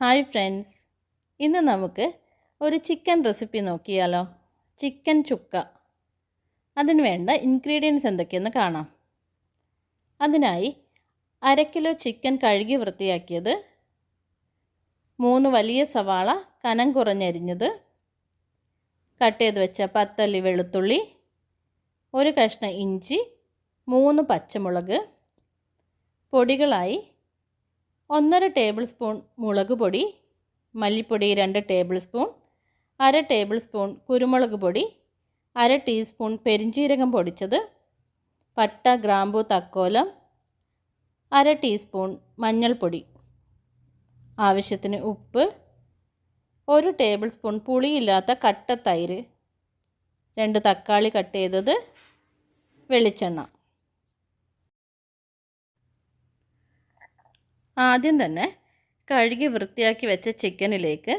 Hi friends. ഇന്ന് നമുക്ക് ഒരു ചിക്കൻ റെസിപ്പി നോക്കിയാലോ? ചിക്കൻ ചുക്ക. അതിന് വേണ്ട ഇൻഗ്രീഡിയൻസ് എന്തൊക്കെയെന്ന് കാണാം. അതിനായി അര കിലോ ചിക്കൻ കഴുകി വൃത്തിയാക്കിയത് മൂന്ന് വലിയ സവാള കനം കുറഞ്ഞരിഞ്ഞത് കട്ട് ചെയ്ത് വെച്ച പത്തല്ലി വെളുത്തുള്ളി ഒരു കഷ്ണം ഇഞ്ചി മൂന്ന് പച്ചമുളക് പൊടികളായി ഒന്നര ടേബിൾ സ്പൂൺ മുളക് പൊടി മല്ലിപ്പൊടി രണ്ട് ടേബിൾ സ്പൂൺ അര ടേബിൾ സ്പൂൺ കുരുമുളക് പൊടി അര ടീസ്പൂൺ പെരിഞ്ചീരകം പൊടിച്ചത് പട്ട ഗ്രാമ്പു തക്കോലം അര ടീസ്പൂൺ മഞ്ഞൾപ്പൊടി. ആവശ്യത്തിന് ഉപ്പ് ഒരു ടേബിൾ സ്പൂൺ പുളിയില്ലാത്ത കട്ട തൈര് രണ്ട് തക്കാളി കട്ട് ചെയ്തത് വെളിച്ചെണ്ണ. ആദ്യം തന്നെ കഴുകി വൃത്തിയാക്കി വെച്ച ചിക്കനിലേക്ക്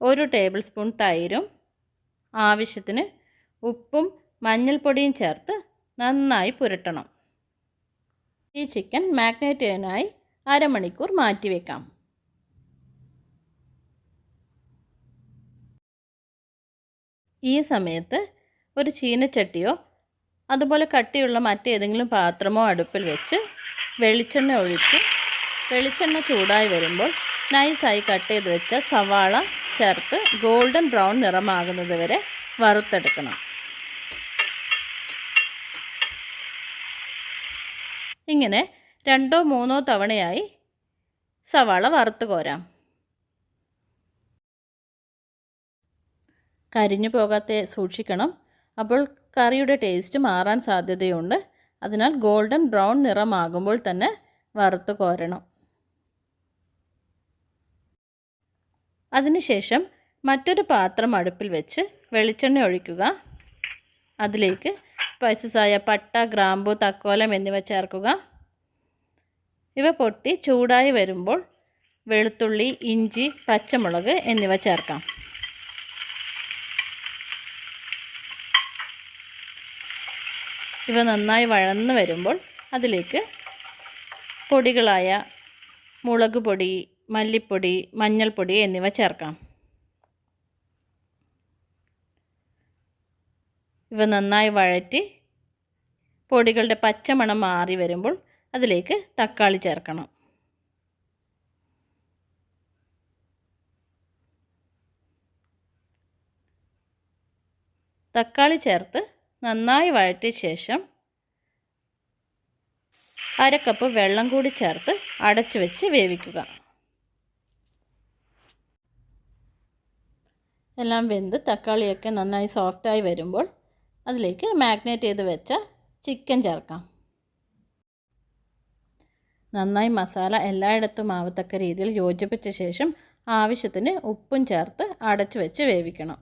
ഒരു ടേബിൾ സ്പൂൺ തൈരും ആവശ്യത്തിന് ഉപ്പും മഞ്ഞൾപ്പൊടിയും ചേർത്ത് നന്നായി പുരട്ടണം. ഈ ചിക്കൻ മാഗ്നേറ്റ് ചെയ്യാനായി അരമണിക്കൂർ മാറ്റിവെക്കാം ഈ സമയത്ത് ഒരു ചീനച്ചട്ടിയോ അതുപോലെ കട്ടിയുള്ള മറ്റേതെങ്കിലും പാത്രമോ അടുപ്പിൽ വെച്ച് വെളിച്ചെണ്ണ ഒഴിച്ച് വെളിച്ചെണ്ണ ചൂടായി വരുമ്പോൾ നൈസായി കട്ട് ചെയ്ത് വെച്ച സവാള ചേർത്ത് ഗോൾഡൻ ബ്രൗൺ നിറമാകുന്നത് വരെ വറുത്തെടുക്കണം. ഇങ്ങനെ രണ്ടോ മൂന്നോ തവണയായി സവാള വറുത്ത് കോരാം. കരിഞ്ഞു പോകാതെ സൂക്ഷിക്കണം. അപ്പോൾ കറിയുടെ ടേസ്റ്റ് മാറാൻ സാധ്യതയുണ്ട്. അതിനാൽ ഗോൾഡൻ ബ്രൗൺ നിറമാകുമ്പോൾ തന്നെ വറുത്ത് കോരണം. അതിനുശേഷം മറ്റൊരു പാത്രം അടുപ്പിൽ വെച്ച് വെളിച്ചെണ്ണ ഒഴിക്കുക. അതിലേക്ക് സ്പൈസസായ പട്ട ഗ്രാമ്പു തക്കോലം എന്നിവ ചേർക്കുക. ഇവ പൊട്ടി ചൂടായി വരുമ്പോൾ വെളുത്തുള്ളി ഇഞ്ചി പച്ചമുളക് എന്നിവ ചേർക്കാം. ഇവ നന്നായി വഴന്നു വരുമ്പോൾ അതിലേക്ക് പൊടികളായ മുളക് പൊടി മല്ലിപ്പൊടി മഞ്ഞൾപ്പൊടി എന്നിവ ചേർക്കാം. ഇവ നന്നായി വഴറ്റി പൊടികളുടെ പച്ചമണം മാറി വരുമ്പോൾ അതിലേക്ക് തക്കാളി ചേർക്കണം. തക്കാളി ചേർത്ത് നന്നായി വഴറ്റിയ ശേഷം അര കപ്പ് വെള്ളം കൂടി ചേർത്ത് അടച്ചു വെച്ച് വേവിക്കുക. എല്ലാം വെന്ത് തക്കാളിയൊക്കെ നന്നായി സോഫ്റ്റായി വരുമ്പോൾ അതിലേക്ക് മാഗ്നേറ്റ് ചെയ്ത് വെച്ച ചിക്കൻ ചേർക്കാം. നന്നായി മസാല എല്ലായിടത്തും ആവത്തക്ക രീതിയിൽ യോജിപ്പിച്ച ശേഷം ആവശ്യത്തിന് ഉപ്പും ചേർത്ത് അടച്ചു വെച്ച് വേവിക്കണം.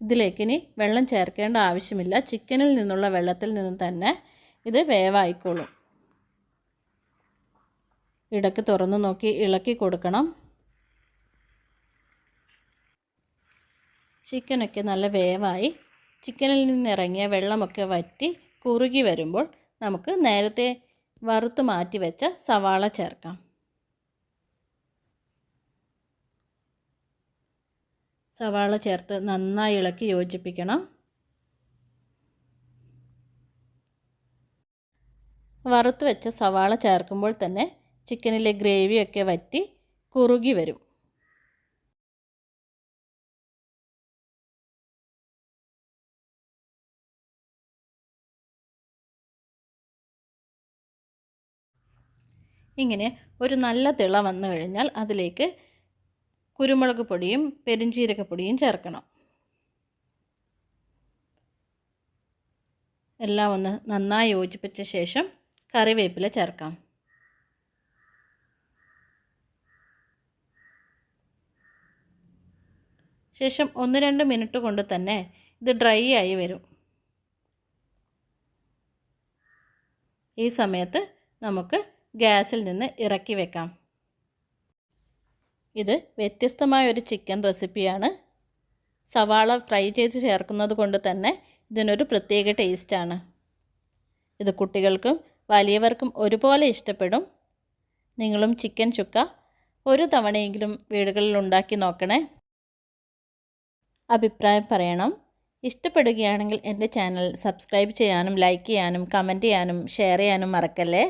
ഇതിലേക്കിനി വെള്ളം ചേർക്കേണ്ട ആവശ്യമില്ല. ചിക്കനിൽ നിന്നുള്ള വെള്ളത്തിൽ നിന്ന് തന്നെ ഇത് വേവായിക്കോളും. ഇടയ്ക്ക് തുറന്നു നോക്കി ഇളക്കി കൊടുക്കണം. ചിക്കനൊക്കെ നല്ല വേവായി. ചിക്കനിൽ നിന്നിറങ്ങിയ വെള്ളമൊക്കെ വറ്റി കുറുകി വരുമ്പോൾ നമുക്ക് നേരത്തെ വറുത്ത് മാറ്റി വെച്ച സവാള ചേർക്കാം. സവാള ചേർത്ത് നന്നായി ഇളക്കി യോജിപ്പിക്കണം. വറുത്ത് വെച്ച സവാള ചേർക്കുമ്പോൾ തന്നെ ചിക്കനിലെ ഗ്രേവിയൊക്കെ വറ്റി കുറുകി വരും. ഇങ്ങനെ ഒരു നല്ല തിള വന്നു കഴിഞ്ഞാൽ അതിലേക്ക് കുരുമുളക് പൊടിയും പെരിഞ്ചീരകപ്പൊടിയും ചേർക്കണം. എല്ലാം ഒന്ന് നന്നായി യോജിപ്പിച്ച ശേഷം കറിവേപ്പില ചേർക്കാം. ശേഷം ഒന്ന് രണ്ട് മിനിറ്റ് കൊണ്ട് തന്നെ ഇത് ഡ്രൈ ആയി വരും. ഈ സമയത്ത് നമുക്ക് ഗ്യാസിൽ നിന്ന് ഇറക്കി വെക്കാം. ഇത് വ്യത്യസ്തമായ ഒരു ചിക്കൻ റെസിപ്പിയാണ്. സവാള ഫ്രൈ ചെയ്ത് ചേർക്കുന്നത് കൊണ്ട് തന്നെ ഇതിനൊരു പ്രത്യേക ടേസ്റ്റാണ് ഇത് കുട്ടികൾക്കും വലിയവർക്കും ഒരുപോലെ ഇഷ്ടപ്പെടും. നിങ്ങളും ചിക്കൻ ചുക്ക ഒരു തവണയെങ്കിലും വീടുകളിൽ ഉണ്ടാക്കി നോക്കണേ. അഭിപ്രായം പറയണം. ഇഷ്ടപ്പെടുകയാണെങ്കിൽ എന്റെ ചാനൽ സബ്സ്ക്രൈബ് ചെയ്യാനും ലൈക്ക് ചെയ്യാനും കമന്റ് ചെയ്യാനും ഷെയർ ചെയ്യാനും മറക്കല്ലേ?